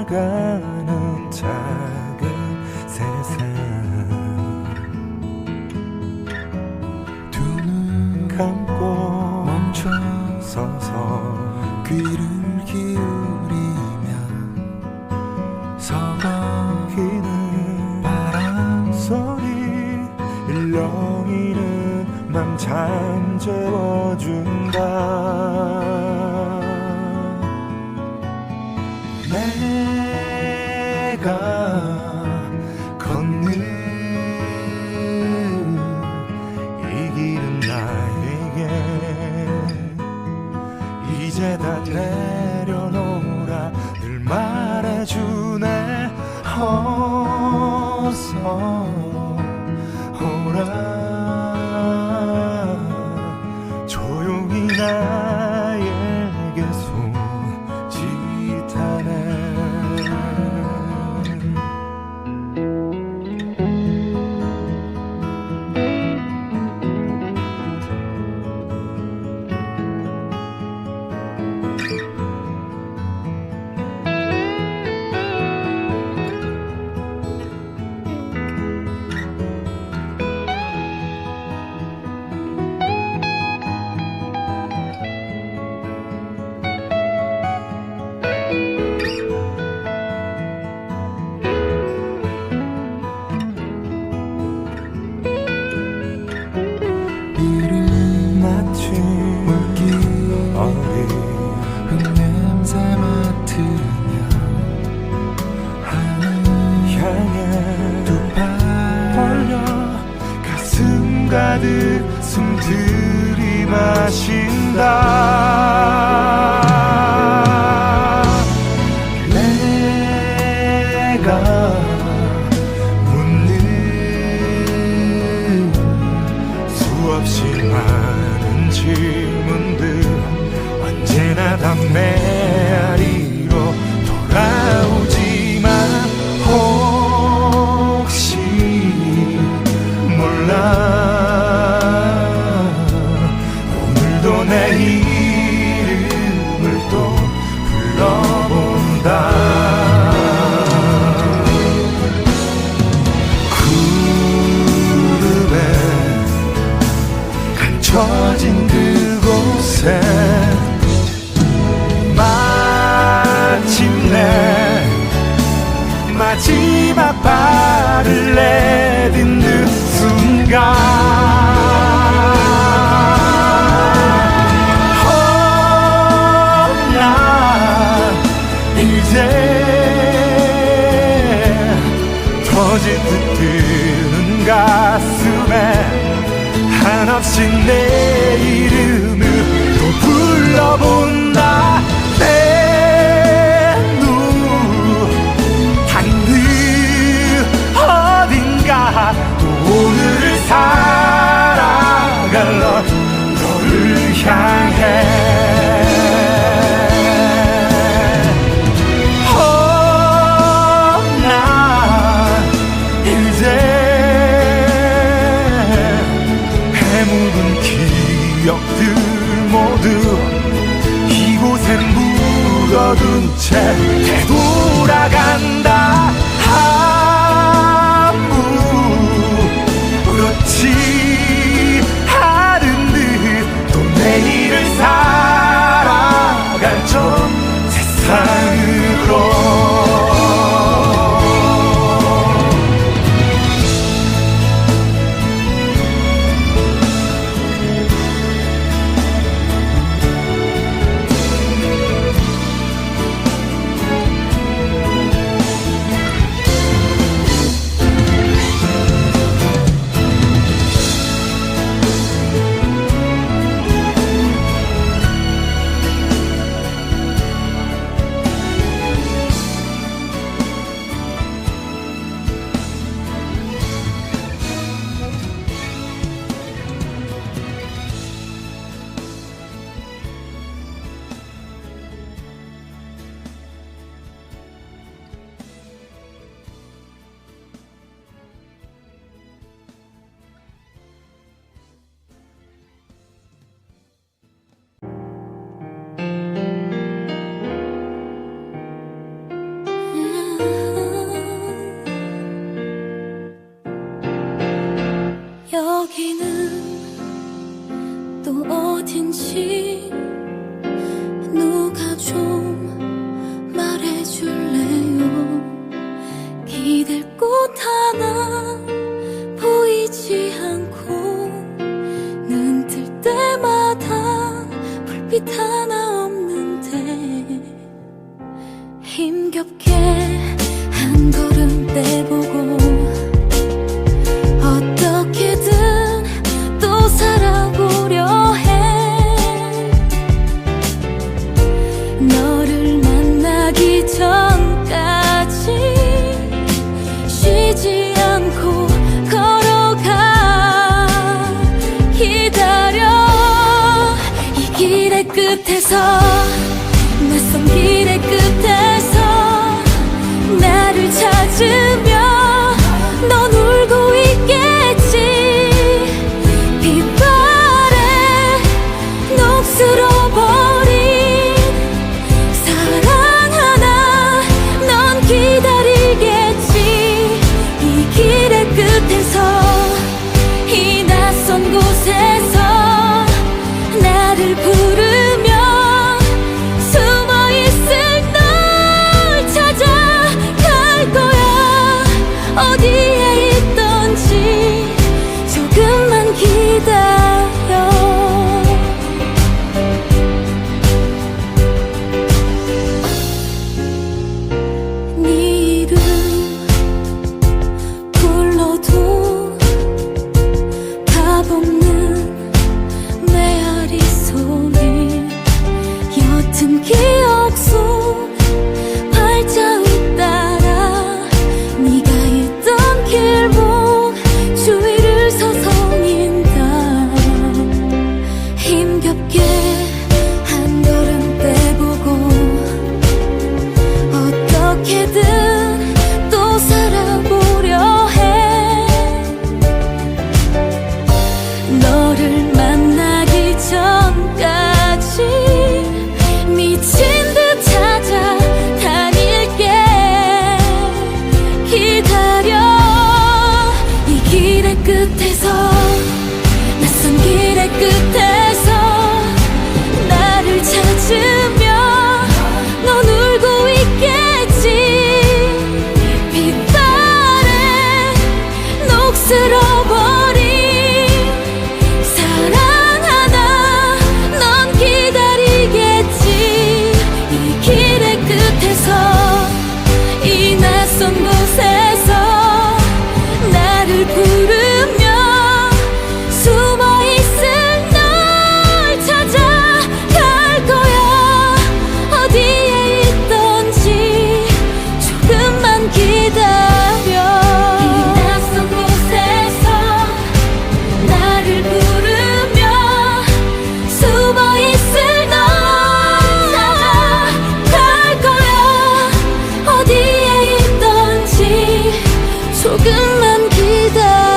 살아가는 작은 세상. 두 눈 감고 멈춰 서서 귀를 기울이면 서거기는 바람 소리 일렁이는 맘 잠재워 In name. 끝에서 낯선 길에 끝. 조금만 기다려.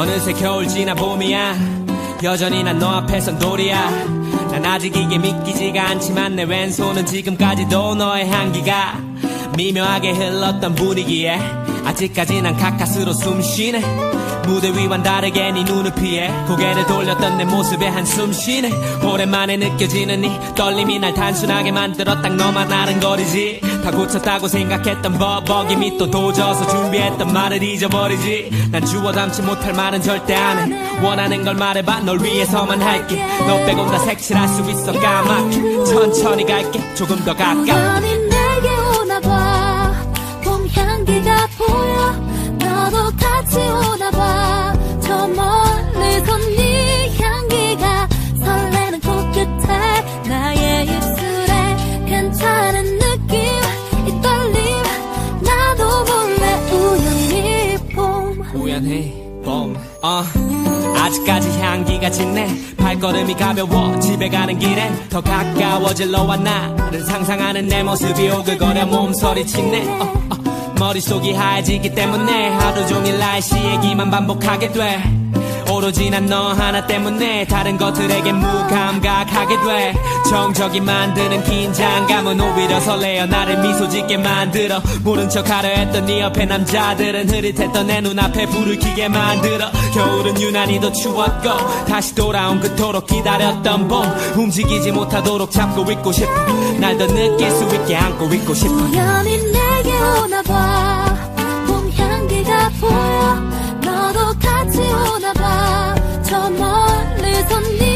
어느새 겨울 지나 봄이야. 여전히 난 너 앞에선 돌이야. 난 아직 이게 믿기지가 않지만 내 왼손은 지금까지도 너의 향기가 미묘하게 흘렀던 분위기에 아직까지 난 가까스로 숨쉬네. 무대 위와는 다르게 네 눈을 피해 고개를 돌렸던 내 모습에 한숨 쉬네. 오랜만에 느껴지는 이 떨림이 날 단순하게 만들어 딱 너만 아른거리지 다 고쳤다고 생각했던 버벅임이 또 도져서 준비했던 말을 잊어버리지. 난 주워 담지 못할 말은 절대 안해. 원하는 걸 말해봐 널 위해서만 할게. 너 빼곤 다 색칠할 수 있어 까맣게. 천천히 갈게 조금 더 내게 아직까지 향기가 짙네 발걸음이 가벼워 집에 가는 길에 더 가까워질 너와 나를 상상하는 내 모습이 오글거려 몸서리 치네 어, 어. 머릿속이 하얘지기 때문에 하루 종일 날씨 얘기만 반복하게 돼 오로지 난 너 하나 때문에 다른 것들에게 무감각하게 돼. 정적이 만드는 긴장감은 오히려 설레어 나를 미소 짓게 만들어. 모른 척 하려 했던 네 옆에 남자들은 흐릿했던 내 눈앞에 불을 켜게 만들어. 겨울은 유난히도 추웠고 다시 돌아온 그토록 기다렸던 봄. 움직이지 못하도록 잡고 있고 싶어. 날 더 느낄 수 있게 안고 있고 싶어. 우연히 내게 오나 봐. 봄 향기가 보여. 너도 같이 오나 봐 저 멀리서 네